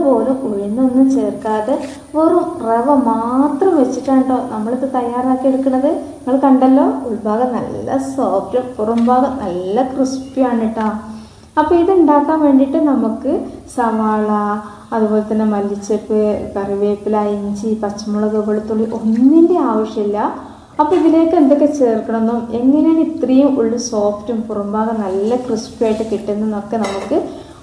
പോലും ഉഴുന്നൊന്നും ചേർക്കാതെ വെറും റവ മാത്രം വെച്ചിട്ടാണ് കേട്ടോ നമ്മളിത് തയ്യാറാക്കി എടുക്കുന്നത് നിങ്ങൾ കണ്ടല്ലോ ഉൾഭാഗം നല്ല സോഫ്റ്റും പുറംഭാഗം നല്ല ക്രിസ്പിയാണ് കേട്ടോ അപ്പോൾ ഇത് ഉണ്ടാക്കാൻ വേണ്ടിയിട്ട് നമുക്ക് സവാള അതുപോലെ തന്നെ മല്ലിച്ചപ്പ് കറിവേപ്പില ഇഞ്ചി പച്ചമുളക് വെളുത്തുള്ളി ഒന്നിന്റെ ആവശ്യമില്ല. അപ്പോൾ ഇതിലേക്ക് എന്തൊക്കെ ചേർക്കണമെന്നും എങ്ങനെയാണ് ഇത്രയും ഉള്ളിൽ സോഫ്റ്റും പുറംഭാഗം നല്ല ക്രിസ്പി ആയിട്ട് കിട്ടുന്നതെന്നൊക്കെ നമുക്ക്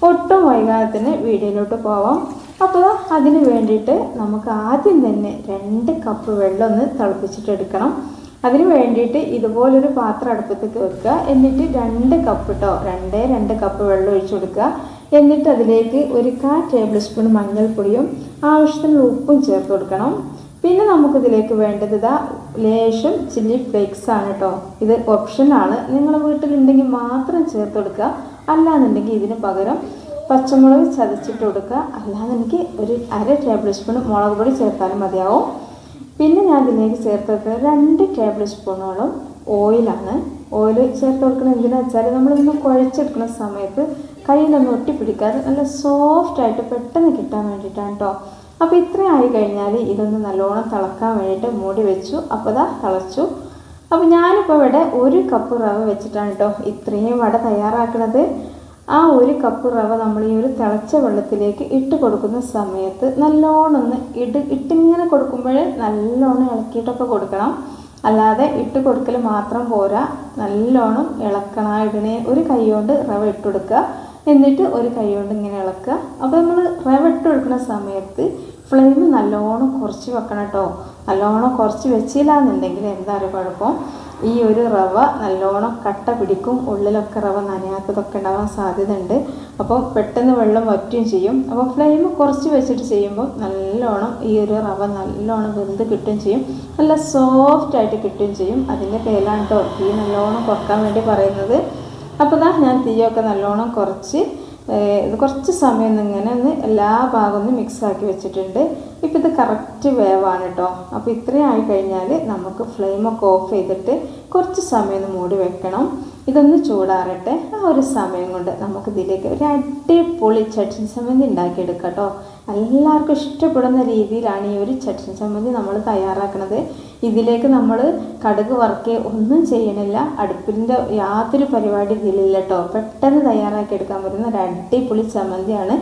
ഒട്ടും വൈകാതെ തന്നെ വീഡിയോയിലോട്ട് പോവാം. അപ്പോൾ അതിന് വേണ്ടിയിട്ട് നമുക്ക് ആദ്യം തന്നെ രണ്ട് കപ്പ് വെള്ളം ഒന്ന് തിളപ്പിച്ചിട്ടെടുക്കണം അതിന് വേണ്ടിയിട്ട് ഇതുപോലൊരു പാത്രം അടുപ്പത്തേക്ക് വെക്കുക. എന്നിട്ട് രണ്ട് കപ്പ് കേട്ടോ രണ്ടേ രണ്ട് കപ്പ് വെള്ളം ഒഴിച്ചു കൊടുക്കുക. എന്നിട്ട് അതിലേക്ക് ഒരു കാ ടേബിൾ സ്പൂൺ മഞ്ഞൾപ്പൊടിയും ആവശ്യത്തിനുള്ള ഉപ്പും ചേർത്ത് കൊടുക്കണം. പിന്നെ നമുക്കിതിലേക്ക് വേണ്ടത് ഇതാ ലേശം ചില്ലി ഫ്ലേക്സ് ആണ് കേട്ടോ ഇത് ഓപ്ഷനാണ് നിങ്ങളുടെ വീട്ടിലുണ്ടെങ്കിൽ മാത്രം ചേർത്ത് കൊടുക്കുക. അല്ലാന്നുണ്ടെങ്കിൽ ഇതിന് പകരം പച്ചമുളക് ചതച്ചിട്ട് കൊടുക്കുക. അല്ലാന്നുണ്ടെങ്കിൽ ഒരു അര ടേബിൾ സ്പൂൺ മുളക് പൊടി ചേർത്താലും മതിയാവും. പിന്നെ ഞാൻ ഇതിലേക്ക് ചേർത്ത് വെക്കുന്നത് രണ്ട് ടേബിൾ സ്പൂണോളം ഓയിലാണ് ഓയിൽ ചേർത്ത് കൊടുക്കുന്നത് എന്തിനാ വെച്ചാൽ നമ്മളിന്ന് കുഴച്ചെടുക്കുന്ന സമയത്ത് കയ്യിലൊന്നും ഒട്ടിപ്പിടിക്കാതെ നല്ല സോഫ്റ്റ് ആയിട്ട് പെട്ടെന്ന് കിട്ടാൻ വേണ്ടിയിട്ടാണ് കേട്ടോ അപ്പോൾ ഇത്രയും ആയി കഴിഞ്ഞാൽ ഇതൊന്ന് നല്ലോണം തിളക്കാൻ വേണ്ടിയിട്ട് മൂടി വെച്ചു. അപ്പോൾ ഇതാ തിളച്ചു. അപ്പോൾ ഞാനിപ്പോൾ ഇവിടെ ഒരു കപ്പ് റവ വെച്ചിട്ടാണ് കേട്ടോ ഇത്രയും വട തയ്യാറാക്കുന്നത് ആ ഒരു കപ്പ് റവ നമ്മൾ ഈ ഒരു തിളച്ച വെള്ളത്തിലേക്ക് ഇട്ട് കൊടുക്കുന്ന സമയത്ത് നല്ലോണം ഒന്ന് ഇട് ഇട്ടിങ്ങനെ കൊടുക്കുമ്പോൾ നല്ലോണം ഇളക്കിയിട്ടൊക്കെ കൊടുക്കണം. അല്ലാതെ ഇട്ട് കൊടുക്കൽ മാത്രം പോരാ. നല്ലോണം ഇളക്കണം ഇടണേ. ഒരു കൈ കൊണ്ട് റവ ഇട്ട് കൊടുക്കുക. എന്നിട്ട് ഒരു കൈ കൊണ്ട് ഇങ്ങനെ ഇളക്കുക. അപ്പോൾ നമ്മൾ റവ ഇട്ട് കൊടുക്കുന്ന സമയത്ത് ഫ്ലെയിം നല്ലോണം കുറച്ച് വെക്കണം കേട്ടോ നല്ലോണം കുറച്ച് വെച്ചില്ല എന്നുണ്ടെങ്കിൽ എന്താ കുഴപ്പം? ഈ ഒരു റവ നല്ലോണം കട്ട പിടിക്കും. ഉള്ളിലൊക്കെ റവ നനയാത്തതൊക്കെ ഉണ്ടാവാൻ സാധ്യതയുണ്ട്. അപ്പോൾ പെട്ടെന്ന് വെള്ളം വറ്റുകയും ചെയ്യും. അപ്പോൾ ഫ്ലെയിം കുറച്ച് വെച്ചിട്ട് ചെയ്യുമ്പോൾ നല്ലോണം ഈ ഒരു റവ നല്ലോണം വെന്ത് കിട്ടുകയും ചെയ്യും. നല്ല സോഫ്റ്റ് ആയിട്ട് കിട്ടുകയും ചെയ്യും. അതിന്റെ പേരാണ് കേട്ടോ തീ നല്ലോണം കുറയ്ക്കാൻ വേണ്ടി പറയുന്നത്. അപ്പോൾ ഞാൻ തീയൊക്കെ നല്ലോണം കുറച്ച് ഇത് കുറച്ച് സമയം ഒന്ന് ഇങ്ങനെ ഒന്ന് എല്ലാ ഭാഗവും ഒന്ന് മിക്സ് ആക്കി വെച്ചിട്ടുണ്ട്. ഇപ്പോൾ ഇത് കറക്റ്റ് വേവാണ് കേട്ടോ അപ്പോൾ ഇത്രയും ആയി കഴിഞ്ഞാൽ നമുക്ക് ഫ്ലെയിമൊക്കെ ഓഫ് ചെയ്തിട്ട് കുറച്ച് സമയം ഒന്ന് മൂടി വെക്കണം. ഇതൊന്ന് ചൂടാറട്ടെ. ആ ഒരു സമയം കൊണ്ട് നമുക്ക് ഇതിലേക്ക് ഒരു അടിപൊളി ചട്നി ചമ്മന്തി ഉണ്ടാക്കിയെടുക്കാം കേട്ടോ എല്ലാവർക്കും ഇഷ്ടപ്പെടുന്ന രീതിയിലാണ് ഈ ഒരു ചട്നി ചമ്മന്തി നമ്മൾ തയ്യാറാക്കുന്നത് ഇതിലേക്ക് നമ്മൾ കടുക് വറുക്കെ ഒന്നും ചെയ്യണില്ല. അടുപ്പിന്റെ യാതൊരു പരിപാടി ഇതിലില്ല കേട്ടോ പെട്ടെന്ന് തയ്യാറാക്കി എടുക്കാൻ പറ്റുന്ന ഒരു അടിപൊളി ചമ്മന്തിയാണ്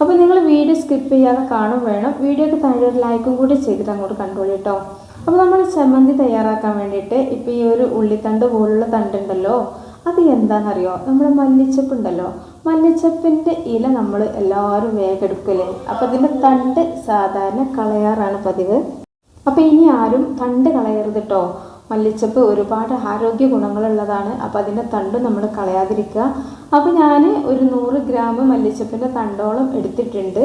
അപ്പോൾ നിങ്ങൾ വീഡിയോ സ്കിപ്പ് ചെയ്യാതെ കാണും വേണം. വീഡിയോക്ക് താഴെ ഒരു ലൈക്കും കൂടി ചെയ്തിട്ട് അങ്ങോട്ട് കണ്ടോളൂ കേട്ടോ അപ്പോൾ നമ്മൾ ചമ്മന്തി തയ്യാറാക്കാൻ വേണ്ടിയിട്ട് ഇപ്പോൾ ഈ ഒരു ഉള്ളിത്തണ്ട് പോലുള്ള തണ്ടുണ്ടല്ലോ അത് എന്താണെന്നറിയോ നമ്മുടെ മല്ലിച്ചപ്പ് ഉണ്ടല്ലോ. മല്ലിച്ചപ്പിന്റെ ഇല നമ്മൾ എല്ലാവരും വേഗം എടുക്കല്ലേ? അപ്പോൾ അതിന്റെ തണ്ട് സാധാരണ കളയാറാണ് പതിവ്. അപ്പോൾ ഇനി ആരും തണ്ട് കളയരുത് കേട്ടോ മല്ലിച്ചപ്പ് ഒരുപാട് ആരോഗ്യ ഗുണങ്ങളുള്ളതാണ്. അപ്പോൾ അതിന്റെ തണ്ട് നമ്മൾ കളയാതിരിക്കുക. അപ്പോൾ ഞാൻ ഒരു നൂറ് ഗ്രാം മല്ലിച്ചപ്പിന്റെ തണ്ടോളം എടുത്തിട്ടുണ്ട്.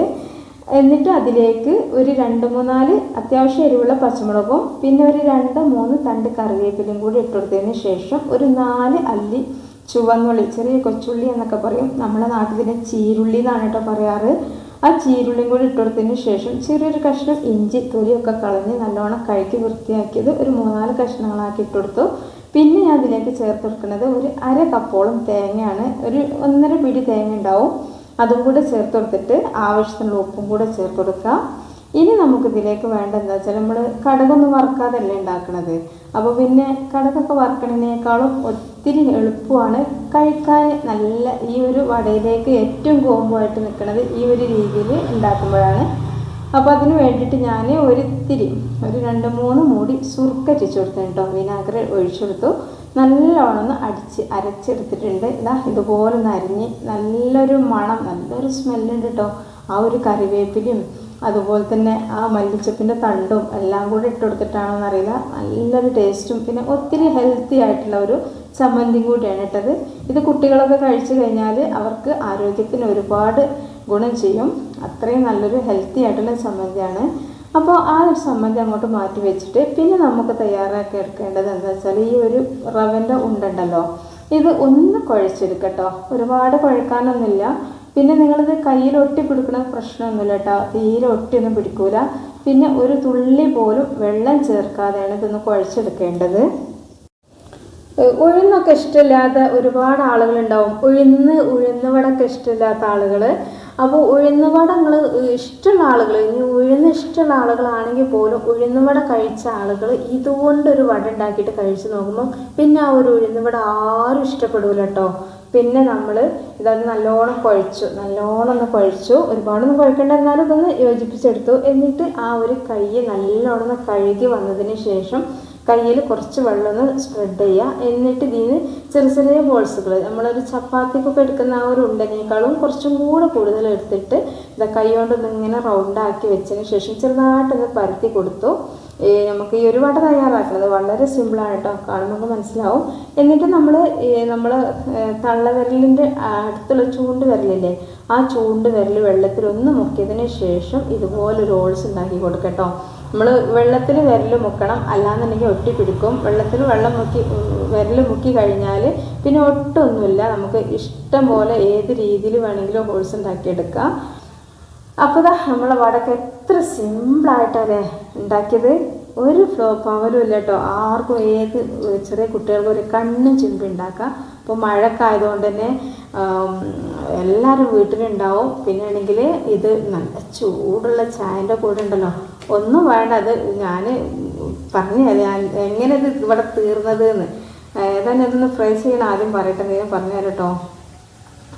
എന്നിട്ട് അതിലേക്ക് ഒരു രണ്ട് മൂന്നാൽ അത്യാവശ്യം എരിവുള്ള പച്ചമുളകും പിന്നെ ഒരു രണ്ട് മൂന്ന് തണ്ട് കറിവേപ്പിലും കൂടി ഇട്ടുകൊടുത്തതിന് ശേഷം ഒരു നാല് അല്ലി ചുവന്നുള്ളി ചെറിയ കൊച്ചുള്ളി എന്നൊക്കെ പറയും. നമ്മുടെ നാട്ടിൽ ചീരുള്ളി എന്നാണ് കേട്ടോ പറയാറ്. ആ ചീരുള്ളിയും കൂടി ഇട്ടുകൊടുത്തതിന് ശേഷം ചെറിയൊരു കഷ്ണം ഇഞ്ചി തൊലിയൊക്കെ കളഞ്ഞ് നല്ലോണം കഴുകി വൃത്തിയാക്കിയത് ഒരു മൂന്നാൽ കഷ്ണങ്ങളാക്കി ഇട്ടുകൊടുത്തു. പിന്നെ ഞാൻ അതിലേക്ക് ചേർത്ത് കൊടുക്കുന്നത് ഒരു അര കപ്പോളം തേങ്ങയാണ്. ഒരു ഒന്നര പിടി തേങ്ങ ഉണ്ടാവും. അതും കൂടെ ചേർത്ത് കൊടുത്തിട്ട് ആവശ്യത്തിനുള്ള ഉപ്പും കൂടെ ചേർത്ത് കൊടുക്കുക ഇനി നമുക്ക് ഇതിലേക്ക് വേണ്ട എന്താ വെച്ചാൽ നമ്മൾ കടകൊന്നും വറുക്കാതല്ലേ ഉണ്ടാക്കണത്? അപ്പോൾ പിന്നെ കടകൊക്കെ വറുക്കണതിനേക്കാളും ഒത്തിരി എളുപ്പമാണ് കഴിക്കാൻ നല്ല ഈ ഒരു വടയിലേക്ക് ഏറ്റവും കോമ്പുമായിട്ട് നിൽക്കുന്നത് ഈ ഒരു രീതിയിൽ ഉണ്ടാക്കുമ്പോഴാണ്. അപ്പോൾ അതിന് വേണ്ടിയിട്ട് ഞാൻ ഒരിത്തിരി ഒരു രണ്ട് മൂന്ന് മൂടി സുർക്കരിച്ചു കൊടുത്തു കേട്ടോ. വിനാഗിരി ഒഴിച്ചു കൊടുത്തു. നല്ലോണം ഒന്ന് അടിച്ച് അരച്ചെടുത്തിട്ടുണ്ട്. ഇതാ ഇതുപോലെ ഒന്ന് അരിഞ്ഞ് നല്ലൊരു മണം നല്ലൊരു സ്മെല്ലുണ്ട് കേട്ടോ. ആ ഒരു കറിവേപ്പിലയും അതുപോലെ തന്നെ ആ മല്ലിച്ചപ്പിന്റെ തണ്ടും എല്ലാം കൂടി ഇട്ട് കൊടുത്തിട്ടാണോ എന്നറിയില്ല നല്ലൊരു ടേസ്റ്റും പിന്നെ ഒത്തിരി ഹെൽത്തി ആയിട്ടുള്ള ഒരു ചമ്മന്തിയും കൂടിയാണ് ഇട്ടത്. ഇത് കുട്ടികളൊക്കെ കഴിച്ചു കഴിഞ്ഞാൽ അവർക്ക് ആരോഗ്യത്തിന് ഒരുപാട് ഗുണം ചെയ്യും. അത്രയും നല്ലൊരു ഹെൽത്തി ആയിട്ടുള്ള ചമ്മന്തിയാണ്. അപ്പോൾ ആ ഒരു ചമ്മന്തി അങ്ങോട്ട് മാറ്റി വെച്ചിട്ട് പിന്നെ നമുക്ക് തയ്യാറാക്കി എടുക്കേണ്ടത് എന്താ വെച്ചാൽ ഈ ഒരു റവന്റെ ഉണ്ടുണ്ടല്ലോ. ഇത് ഒന്ന് കുഴച്ചെടുക്കട്ടോ. ഒരുപാട് കുഴക്കാനൊന്നുമില്ല. പിന്നെ നിങ്ങളിത് കയ്യിൽ ഒട്ടി പിടിക്കണ പ്രശ്നമൊന്നുമില്ല കേട്ടോ. തീരെ ഒട്ടിയൊന്നും പിടിക്കൂല. പിന്നെ ഒരു തുള്ളി പോലും വെള്ളം ചേർക്കാതെയാണ് ഇതൊന്ന് കുഴച്ചെടുക്കേണ്ടത്. ഉഴുന്നൊക്കെ ഇഷ്ടമില്ലാത്ത ഒരുപാട് ആളുകളുണ്ടാവും. ഉഴുന്ന് ഉഴുന്ന് വടൊക്കെ ഇഷ്ടമില്ലാത്ത ആളുകൾ അപ്പോൾ ഉഴുന്ന് വട നിങ്ങൾ ഇഷ്ടമുള്ള ആളുകൾ ഇനി ഉഴുന്ന് ഇഷ്ടമുള്ള ആളുകളാണെങ്കിൽ പോലും ഉഴുന്നുവട കഴിച്ച ആളുകൾ ഇതുകൊണ്ടൊരു വട ഉണ്ടാക്കിയിട്ട് കഴിച്ച് നോക്കുമ്പോൾ പിന്നെ ആ ഒരു ഉഴുന്നുവട ആരും ഇഷ്ടപ്പെടില്ല കേട്ടോ. പിന്നെ നമ്മൾ ഇതത് നല്ലോണം കുഴച്ചു നല്ലോണം ഒന്ന് കുഴച്ചു. ഒരുപാടൊന്നും കുഴക്കേണ്ട എന്നാലും ഇതൊന്ന് യോജിപ്പിച്ചെടുത്തു. എന്നിട്ട് ആ ഒരു കൈ നല്ലോണം ഒന്ന് കഴുകി വന്നതിന് ശേഷം കയ്യിൽ കുറച്ച് വെള്ളം ഒന്ന് സ്പ്രെഡ് ചെയ്യുക എന്നിട്ട് ഇതിന് ചെറിയ ചെറിയ ബോൾസുകൾ നമ്മളൊരു ചപ്പാത്തിക്കൊക്കെ എടുക്കുന്ന ആ ഒരു ഉണ്ടനേക്കാളും കുറച്ചും കൂടെ കൂടുതൽ എടുത്തിട്ട് ഇതാ കൈ കൊണ്ടൊന്ന് ഇങ്ങനെ റൗണ്ടാക്കി വെച്ചതിന് ശേഷം ചെറുതായിട്ടൊന്ന് പരത്തി കൊടുത്തു. നമുക്ക് ഈ ഒരു വട തയ്യാറാക്കുന്നത് വളരെ സിമ്പിളാണ് കേട്ടോ. കാണുമ്പോൾ മനസ്സിലാവും. എന്നിട്ട് നമ്മൾ നമ്മൾ തള്ളവിരലിന്റെ അടുത്തുള്ള ചൂണ്ട് വിരലില്ലേ ആ ചൂണ്ട് വിരൽ വെള്ളത്തിൽ ഒന്ന് മുക്കിയതിന് ശേഷം ഇതുപോലെ റോൾസ് ഉണ്ടാക്കി കൊടുക്കട്ടോ. നമ്മൾ വെള്ളത്തിൽ വിരൽ മുക്കണം. അല്ലാന്നുണ്ടെങ്കിൽ ഒട്ടി പിടിക്കും. വെള്ളത്തിൽ വെള്ളം മുക്കി വിരൽ മുക്കി കഴിഞ്ഞാൽ പിന്നെ ഒട്ടൊന്നുമില്ല. നമുക്ക് ഇഷ്ടം പോലെ ഏത് രീതിയിൽ വേണമെങ്കിലും ഹോൾസ് ഉണ്ടാക്കിയെടുക്കാം. അപ്പോൾ ഇതാ നമ്മളെ വടക്ക് എത്ര സിമ്പിളായിട്ടല്ലേ ഉണ്ടാക്കിയത്. ഒരു ഫ്ലോ പവരും ഇല്ല കേട്ടോ ആർക്കും ഏത് ചെറിയ കുട്ടികൾക്കും ഒരു കണ്ണും ചിമ്പി ഉണ്ടാക്കാം. അപ്പോൾ മഴക്കായതുകൊണ്ട് തന്നെ എല്ലാവരും വീട്ടിലുണ്ടാവും. പിന്നെ ആണെങ്കിൽ ഇത് നല്ല ചൂടുള്ള ചായന്റെ കൂടെ ഉണ്ടല്ലോ. ഒന്നും വേണ്ട അത് ഞാൻ പറഞ്ഞു ഞാൻ എങ്ങനെ ഇത് ഇവിടെ തീർന്നത് എന്ന് ഏതായാലും ഇതൊന്ന് ഫ്രൈ ചെയ്യണം. ആദ്യം പറയട്ടെ ഞാൻ പറഞ്ഞു തരാം കേട്ടോ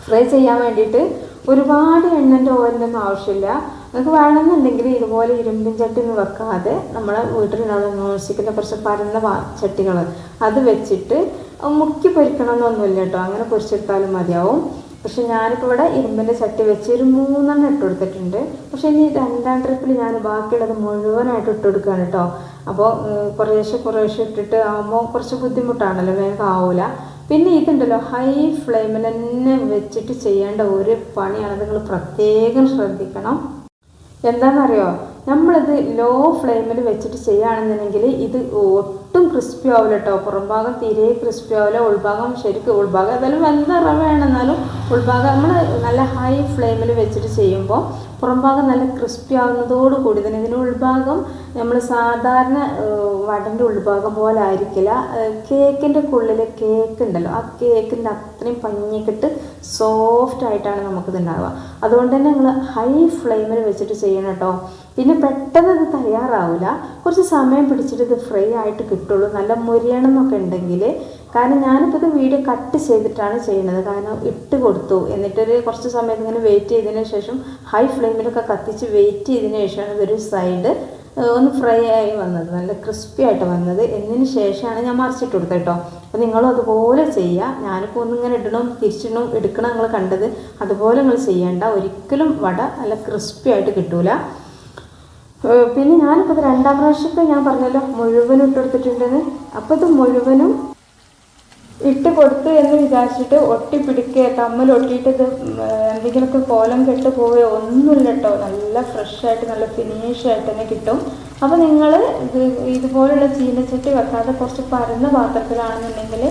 ഫ്രൈ ചെയ്യാൻ വേണ്ടിയിട്ട് ഒരുപാട് എണ്ണന്റെ ഓയിലൊന്നും ആവശ്യമില്ല. നിങ്ങൾക്ക് വേണമെന്നുണ്ടെങ്കിൽ ഇതുപോലെ ഇരുമ്പിൻ ചട്ടി ഒന്നും വെക്കാതെ നമ്മളെ വീട്ടിലുള്ള നോൺസ്റ്റിക്കിന്റെ കുറച്ച് പരന്ന ചട്ടികൾ അത് വെച്ചിട്ട് മുക്കി പൊരിക്കണമെന്നൊന്നുമില്ല കേട്ടോ. അങ്ങനെ പൊരിച്ചെടുത്താലും മതിയാവും. പക്ഷെ ഞാനിപ്പോൾ ഇവിടെ ഇരുമ്പിന്റെ ചട്ടി വെച്ച് ഒരു മൂന്നെണ്ണം ഇട്ട് കൊടുത്തിട്ടുണ്ട്. പക്ഷെ ഇനി രണ്ടാം ട്രിപ്പിൽ ഞാൻ ബാക്കിയുള്ളത് മുഴുവനായിട്ട് ഇട്ട് കൊടുക്കുകയാണ് കേട്ടോ. അപ്പോൾ കുറേശ്ശെ കുറേശ്ശെ ഇട്ടിട്ട് ആകുമ്പോൾ കുറച്ച് ബുദ്ധിമുട്ടാണല്ലോ. വേഗം ആവില്ല പിന്നെ ഇതുണ്ടല്ലോ ഹൈ ഫ്ലെയിമിൽ തന്നെ വെച്ചിട്ട് ചെയ്യേണ്ട ഒരു പണിയാണ് നിങ്ങൾ പ്രത്യേകം ശ്രദ്ധിക്കണം. എന്താണെന്നറിയോ നമ്മളിത് ലോ ഫ്ലെയിമിൽ വെച്ചിട്ട് ചെയ്യുകയാണെന്നുണ്ടെങ്കിൽ ഇത് ഒട്ടും ക്രിസ്പി ആവില്ല കേട്ടോ പുറംഭാഗം തീരെ ക്രിസ്പി ആവില്ല ഉൾഭാഗം ശരിക്കും ഉൾഭാഗം ഏതായാലും വെന്ത റവയാണ് എന്നാലും ഉൾഭാഗം നമ്മൾ നല്ല ഹൈ ഫ്ലെയിമിൽ വെച്ചിട്ട് ചെയ്യുമ്പോൾ പുറംഭാഗം നല്ല ക്രിസ്പി ആവുന്നതോട് കൂടി തന്നെ ഇതിന് ഉൾഭാഗം നമ്മൾ സാധാരണ വടന്റെ ഉൾഭാഗം പോലെ ആയിരിക്കില്ല. കേക്കിന്റെ ഉള്ളിൽ കേക്ക് ഉണ്ടല്ലോ. ആ കേക്കിന്റെ അത്രയും പഞ്ഞിക്കിട്ട് സോഫ്റ്റ് ആയിട്ടാണ് നമുക്കിത് ഉണ്ടാവുക അതുകൊണ്ട് തന്നെ നിങ്ങൾ ഹൈ ഫ്ലെയിമിൽ വെച്ചിട്ട് ചെയ്യണം കേട്ടോ പിന്നെ പെട്ടെന്ന് ഇത് തയ്യാറാവില്ല കുറച്ച് സമയം പിടിച്ചിട്ട് ഇത് ഫ്രൈ ആയിട്ട് കിട്ടുള്ളൂ. നല്ല മുരിയണം എന്നൊക്കെ ഉണ്ടെങ്കിൽ കാരണം ഞാനിപ്പോൾ ഇത് വീഡിയോ കട്ട് ചെയ്തിട്ടാണ് ചെയ്യുന്നത്. കാരണം ഇട്ട് കൊടുത്തു. എന്നിട്ടൊരു കുറച്ച് സമയം ഇങ്ങനെ വെയിറ്റ് ചെയ്തതിന് ശേഷം ഹൈ ഫ്ലെയിമിലൊക്കെ കത്തിച്ച് വെയിറ്റ് ചെയ്തതിന് ശേഷമാണ് ഇതൊരു സൈഡ് ഒന്ന് ഫ്രൈ ആയി വന്നത്. നല്ല ക്രിസ്പി ആയിട്ട് വന്നത്. എന്നതിന് ശേഷമാണ് ഞാൻ മറിച്ചിട്ട് കൊടുത്തത് കേട്ടോ. അപ്പോൾ നിങ്ങളും അതുപോലെ ചെയ്യുക ഞാനിപ്പോൾ ഒന്നിങ്ങനെ ഇടണം തിരിച്ചിടണം എടുക്കണം നിങ്ങൾ കണ്ടത്. അതുപോലെ നിങ്ങൾ ചെയ്യേണ്ട. ഒരിക്കലും വട നല്ല ക്രിസ്പി ആയിട്ട് കിട്ടൂല. പിന്നെ ഞാനിപ്പോൾ രണ്ടാം പ്രാവശ്യത്തെ ഞാൻ പറഞ്ഞല്ലോ മുഴുവനും ഇട്ടെടുത്തിട്ടുണ്ടെന്ന്. അപ്പോൾ ഇത് മുഴുവനും ഇട്ട് കൊടുത്തു എന്ന് വിചാരിച്ചിട്ട് ഒട്ടിപ്പിടിക്കുക തമ്മിൽ ഒട്ടിയിട്ട് ഇത് എന്തെങ്കിലുമൊക്കെ കോലം കെട്ട് പോവുകയോ ഒന്നുമില്ല കേട്ടോ. നല്ല ഫ്രഷായിട്ട് നല്ല ഫിനിഷ് ആയിട്ട് തന്നെ കിട്ടും. അപ്പോൾ നിങ്ങൾ ഇത് ഇതുപോലുള്ള ചീനച്ചട്ടി വെക്കാതെ കുറച്ച് പരന്ന പാത്രത്തിലാണെന്നുണ്ടെങ്കിൽ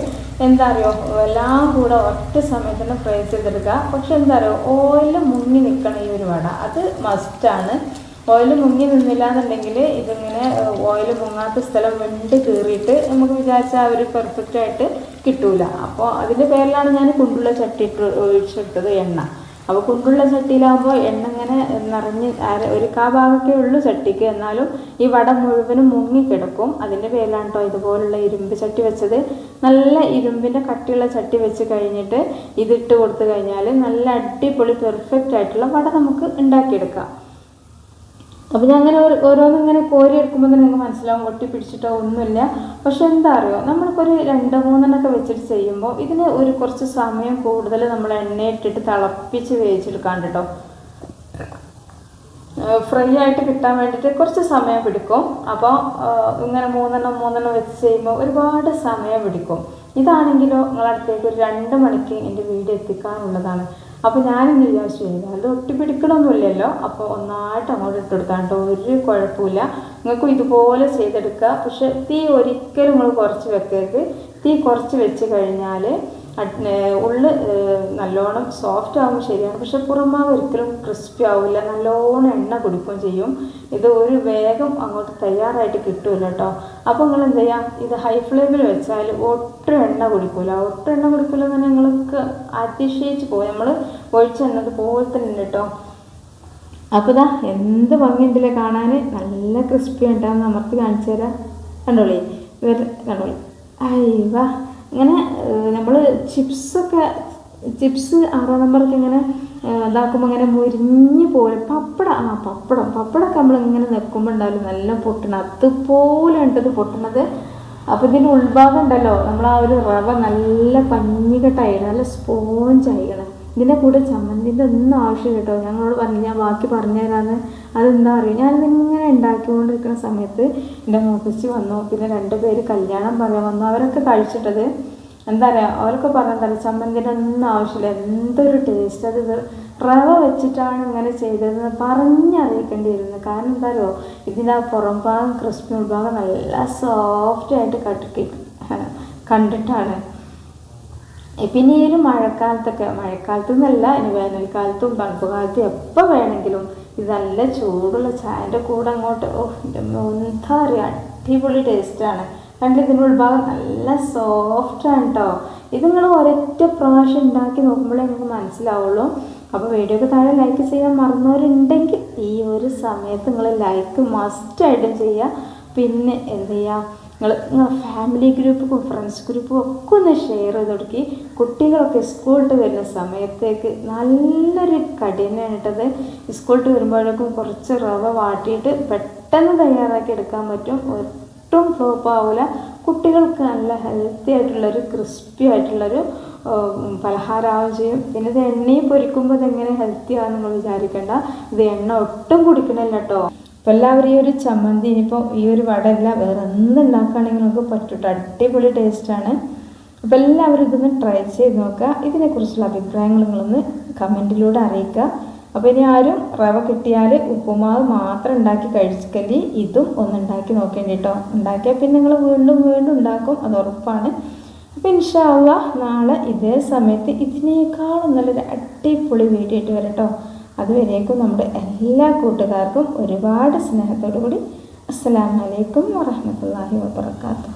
എന്താ അറിയോ എല്ലാം കൂടെ ഒറ്റ സമയത്ത് തന്നെ ഫ്രൈ ചെയ്തെടുക്കുക. പക്ഷെ എന്താ അറിയോ ഓയിൽ മുങ്ങി നിൽക്കണം ഈ ഒരു വട അത് മസ്റ്റാണ് ഓയിൽ മുങ്ങി നിന്നില്ല എന്നുണ്ടെങ്കിൽ ഇതിങ്ങനെ ഓയിൽ മുങ്ങാത്ത സ്ഥലം വെണ്ട് കീറിയിട്ട് നമുക്ക് വിചാരിച്ച ആ ഒരു പെർഫെക്റ്റ് ആയിട്ട് കിട്ടൂല. അപ്പോൾ അതിന്റെ പേരിലാണ് ഞാൻ കുണ്ടുള്ള ചട്ടി ഇട്ട് ഒഴിച്ചെടുത്തത് എണ്ണ. അപ്പോൾ കുണ്ടുള്ള ചട്ടിയിലാകുമ്പോൾ എണ്ണ ഇങ്ങനെ നിറഞ്ഞ് ഒരു കാ ഭാഗമൊക്കെ ഉള്ളൂ ചട്ടിക്ക്. എന്നാലും ഈ വട മുഴുവനും മുങ്ങിക്കിടക്കും അതിന്റെ പേരിലാണ് കേട്ടോ ഇതുപോലുള്ള ഇരുമ്പ് ചട്ടി വെച്ചത്. നല്ല ഇരുമ്പിന്റെ കട്ടിയുള്ള ചട്ടി വെച്ച് കഴിഞ്ഞിട്ട് ഇതിട്ട് കൊടുത്തു കഴിഞ്ഞാൽ നല്ല അടിപൊളി പെർഫെക്റ്റ് ആയിട്ടുള്ള വട നമുക്ക് ഉണ്ടാക്കിയെടുക്കാം. അപ്പോൾ ഞാൻ അങ്ങനെ ഓരോന്നും ഇങ്ങനെ കോരി എടുക്കുമ്പോൾ തന്നെ നിങ്ങൾക്ക് മനസ്സിലാവും ഒട്ടി പിടിച്ചിട്ടോ ഒന്നുമില്ല. പക്ഷെ എന്താ അറിയോ? നമ്മൾക്കൊരു രണ്ട് മൂന്നെണ്ണൊക്കെ വെച്ചിട്ട് ചെയ്യുമ്പോൾ ഇതിന് ഒരു കുറച്ച് സമയം കൂടുതൽ നമ്മൾ എണ്ണയിട്ടിട്ട് തിളപ്പിച്ച് വേവിച്ചെടുക്കാൻ കേട്ടോ ഫ്രൈ ആയിട്ട് കിട്ടാൻ വേണ്ടിയിട്ട് കുറച്ച് സമയം പിടിക്കും. അപ്പോൾ ഇങ്ങനെ മൂന്നെണ്ണം മൂന്നെണ്ണം വെച്ച് ചെയ്യുമ്പോൾ ഒരുപാട് സമയം പിടിക്കും. ഇതാണെങ്കിലോ നിങ്ങളടുത്തേക്ക് ഒരു രണ്ട് മണിക്ക് എന്റെ വീട് എത്തിക്കാനുള്ളതാണ്. അപ്പോൾ ഞാനിന്ന് വിചാരിച്ചു അത് ഒട്ടിപ്പിടിക്കണമൊന്നുമില്ലല്ലോ അപ്പോൾ ഒന്നായിട്ട് അങ്ങോട്ട് ഇട്ട് കൊടുക്കാം കേട്ടോ. ഒരു കുഴപ്പമില്ല. നിങ്ങൾക്കും ഇതുപോലെ ചെയ്തെടുക്കുക. പക്ഷെ തീ ഒരിക്കലും നിങ്ങൾ കുറച്ച് വെക്കരുത്. തീ കുറച്ച് വെച്ച് കഴിഞ്ഞാൽ ഉള്ള് നല്ലോണം സോഫ്റ്റ് ആവും ശരിയാണ്. പക്ഷെ പുറമാവ് ഒരിക്കലും ക്രിസ്പി ആവില്ല. നല്ലോണം എണ്ണ കുടിക്കുകയും ചെയ്യും. ഇത് ഒരു വേഗം അങ്ങോട്ട് തയ്യാറായിട്ട് കിട്ടൂല കേട്ടോ അപ്പോൾ നിങ്ങൾ എന്ത് ചെയ്യാം? ഇത് ഹൈ ഫ്ലെയിമിൽ വെച്ചാൽ ഒട്ടും എണ്ണ കുടിക്കൂല. ഒട്ടും എണ്ണ കുടിക്കൂല എന്ന് നിങ്ങൾക്ക് അതിശയിച്ച് പോകും നമ്മൾ ഒഴിച്ചെണ്ണത് പോലെ തന്നെ കേട്ടോ അപ്പോൾ ഇതാ എന്ത് ഭംഗിയുണ്ടല്ലേ കാണാൻ? നല്ല ക്രിസ്പി ഉണ്ടാകുന്ന അമർത്തി കാണിച്ചു തരാം. കണ്ടോളി? ഇവർ കണ്ടോളി? അയ്യവാ ഇങ്ങനെ നമ്മൾ ചിപ്സൊക്കെ ചിപ്സ് ആറാം നമ്പറൊക്കെ ഇങ്ങനെ ഇതാക്കുമ്പോൾ ഇങ്ങനെ മുരിഞ്ഞ് പോലെ പപ്പടം ആ പപ്പടം പപ്പടമൊക്കെ നമ്മളിങ്ങനെ നിൽക്കുമ്പോൾ ഉണ്ടാവില്ല നല്ല പൊട്ടണം അതുപോലെ ഉണ്ടത് പൊട്ടണത്. അപ്പോൾ ഇതിന്റെ ഉൾഭാഗം ഉണ്ടല്ലോ നമ്മൾ ആ ഒരു റവ നല്ല പഞ്ഞികെട്ടായിരുന്നു നല്ല സ്പോഞ്ച് ആയിക്കണം ഇതിന്റെ കൂടെ ചമ്മന്തിന്റെ ഒന്നും ആവശ്യം കേട്ടോ. ഞങ്ങളോട് പറഞ്ഞു ഞാൻ ബാക്കി പറഞ്ഞു തരാമെന്ന് അതെന്താ പറയുക ഞാൻ ഇങ്ങനെ ഉണ്ടാക്കിക്കൊണ്ടിരിക്കുന്ന സമയത്ത് എന്റെ മൂത്തച്ചി വന്നു. പിന്നെ രണ്ട് പേര് കല്യാണം പറയാൻ വന്നു. അവരൊക്കെ കഴിച്ചിട്ടത് എന്താ പറയുക അവരൊക്കെ പറഞ്ഞതല്ല ചമ്മന്തിന്റെ ഒന്നും ആവശ്യമില്ല. എന്തൊരു ടേസ്റ്റ് അത് റവ വെച്ചിട്ടാണ് ഇങ്ങനെ ചെയ്തതെന്ന് പറഞ്ഞറിയിക്കേണ്ടിയിരുന്നു. കാരണം എന്താ പറയുക ഇതിന്റെ ആ പുറം ഭാഗം ക്രിസ്പി ഉൾഭാഗം നല്ല സോഫ്റ്റ് ആയിട്ട് കട്ടി കണ്ടിട്ടാണ്. പിന്നെ ഈ ഒരു മഴക്കാലത്തൊക്കെ മഴക്കാലത്ത് എന്നല്ല ഇനി വേനൽക്കാലത്തും തണുപ്പ് കാലത്തും എപ്പോൾ വേണമെങ്കിലും ഇത് നല്ല ചൂടുള്ള ചായന്റെ കൂടെ അങ്ങോട്ട് ഓ എന്താ പറയുക അടിപൊളി ടേസ്റ്റാണ് കണ്ടിട്ട് ഇതിന്റെ ഉൾഭാഗം നല്ല സോഫ്റ്റാണ് കേട്ടോ ഇത് നിങ്ങൾ ഒരൊറ്റ പ്രാവശ്യം ഉണ്ടാക്കി നോക്കുമ്പോഴേ നിങ്ങൾക്ക് മനസ്സിലാവുള്ളൂ. അപ്പോൾ വീഡിയോക്ക് താഴെ ലൈക്ക് ചെയ്യാൻ മറന്നവരുണ്ടെങ്കിൽ ഈ ഒരു സമയത്ത് നിങ്ങൾ ലൈക്ക് മസ്റ്റായിട്ടും ചെയ്യുക. പിന്നെ എന്ത് ചെയ്യുക നിങ്ങൾ നിങ്ങൾ ഫാമിലി ഗ്രൂപ്പും ഫ്രണ്ട്സ് ഗ്രൂപ്പും ഒക്കെ ഒന്ന് ഷെയർ ചെയ്ത് കൊടുക്കി. കുട്ടികളൊക്കെ സ്കൂളിട്ട് വരുന്ന സമയത്തേക്ക് നല്ലൊരു കഠിനാണ് സ്കൂളിട്ട് വരുമ്പോഴേക്കും കുറച്ച് റവ വാട്ടിയിട്ട് പെട്ടെന്ന് തയ്യാറാക്കി എടുക്കാൻ പറ്റും. ഒട്ടും ഫ്ലോപ്പ് ആവില്ല കുട്ടികൾക്ക് നല്ല ഹെൽത്തി ആയിട്ടുള്ളൊരു ക്രിസ്പി ആയിട്ടുള്ളൊരു പലഹാരമാവുകയും ചെയ്യും. പിന്നെ ഇത് എണ്ണയിൽ പൊരിക്കുമ്പോൾ ഇതെങ്ങനെ ഹെൽത്തി ആണെന്ന് നിങ്ങൾ വിചാരിക്കേണ്ട. ഇത് എണ്ണ ഒട്ടും കുടിക്കണില്ല കേട്ടോ അപ്പോൾ എല്ലാവരും ഈ ഒരു ചമ്മന്തി ഇനിയിപ്പോൾ ഈ ഒരു വടയല്ല വേറെ എന്ത് ഉണ്ടാക്കുകയാണെങ്കിൽ നമുക്ക് പറ്റൂട്ടോ അടിപൊളി ടേസ്റ്റാണ് അപ്പോൾ എല്ലാവരും ഇതൊന്ന് ട്രൈ ചെയ്ത് നോക്കുക. ഇതിനെക്കുറിച്ചുള്ള അഭിപ്രായങ്ങൾ നിങ്ങളൊന്ന് കമന്റിലൂടെ അറിയിക്കുക. അപ്പോൾ ഇനി ആരും റവ കിട്ടിയാൽ ഉപ്പുമാവ് മാത്രം ഉണ്ടാക്കി കഴിക്കൽ ഇതും ഒന്ന് ഉണ്ടാക്കി നോക്കേണ്ടി കേട്ടോ ഉണ്ടാക്കിയാൽ പിന്നെ നിങ്ങൾ വീണ്ടും വീണ്ടും ഉണ്ടാക്കും അത് ഉറപ്പാണ്. അപ്പോൾ ഇൻഷാല്ല നാളെ ഇതേ സമയത്ത് ഇതിനേക്കാളും നല്ലൊരു അടിപൊളി വീഡിയോ ആയിട്ട് വരാം കേട്ടോ അതുവരേക്കും നമ്മുടെ എല്ലാ കൂട്ടുകാർക്കും ഒരുപാട് സ്നേഹത്തോടു കൂടി അസ്സലാമലൈക്കും വാഹമത്തല്ലാഹി വാബർക്കാത്തു